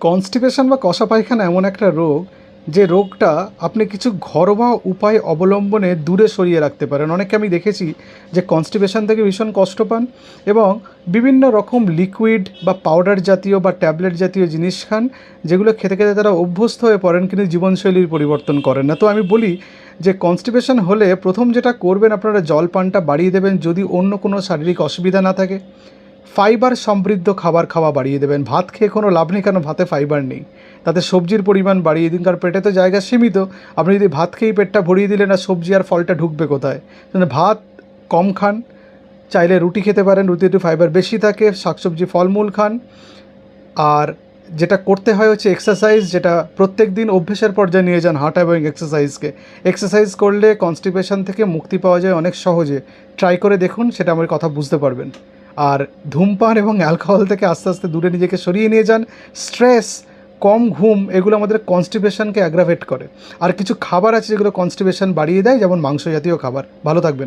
Constipation বা কষা পায়খানা এমন একটা রোগ যে রোগটা আপনি কিছু ঘরোয়া উপায় অবলম্বনে দূরে সরিয়ে রাখতে পারেন। অনেকে আমি দেখেছি যে কনস্টিপেশন থেকে ভীষণ কষ্ট পান এবং বিভিন্ন রকম লিকুইড বা পাউডার জাতীয় বা ট্যাবলেট জাতীয় জিনিস খান, যেগুলো খেতে খেতে তারা অভ্যস্ত হয়ে পড়েন কিন্তু জীবনশৈলীর পরিবর্তন করেন না। তো আমি বলি যে কনস্টিপেশন হলে প্রথম যেটা করবেন, আপনারা জল পানটা বাড়িয়ে দেবেন যদি অন্য কোনো শারীরিক অসুবিধা না থাকে। ফাইবার সমৃদ্ধ খাবার খাওয়া বাড়িয়ে দেবেন। ভাত খেয়ে কোনো লাভ নেই কেন? ভাতে ফাইবার নেই। তাতে সবজির পরিমাণ বাড়িয়ে দিন, কারণ পেটে তো জায়গা সীমিত। আপনি যদি ভাত খেয়েই পেটটা ভরিয়ে দিলেন আর সবজি আর ফলটা ঢুকবে কোথায়? ভাত কম খান, চাইলে রুটি খেতে পারেন রুটি একটু ফাইবার বেশি থাকে, শাকসবজি, ফলমূল খান। আর যেটা করতে হয় হচ্ছে এক্সারসাইজ, যেটা প্রত্যেক দিন অভ্যেসের পর্যায়ে নিয়ে যান হাঁটা এবং এক্সারসাইজকে। এক্সারসাইজ করলে কনস্টিপেশন থেকে মুক্তি পাওয়া যায় অনেক সহজে। ট্রাই করে দেখুন, সেটা আমার কথা বুঝতে পারবেন। আর ধূমপান এবং অ্যালকোহল থেকে আস্তে আস্তে দূরে নিজেকে সরিয়ে নিয়ে যান। স্ট্রেস, কম ঘুম, এগুলো আমাদের কনস্টিপেশনকে অ্যাগ্রাভেট করে। আর কিছু খাবার আছে যেগুলো কনস্টিপেশন বাড়িয়ে দেয়, যেমন মাংস জাতীয় খাবার। ভালো থাকবেন।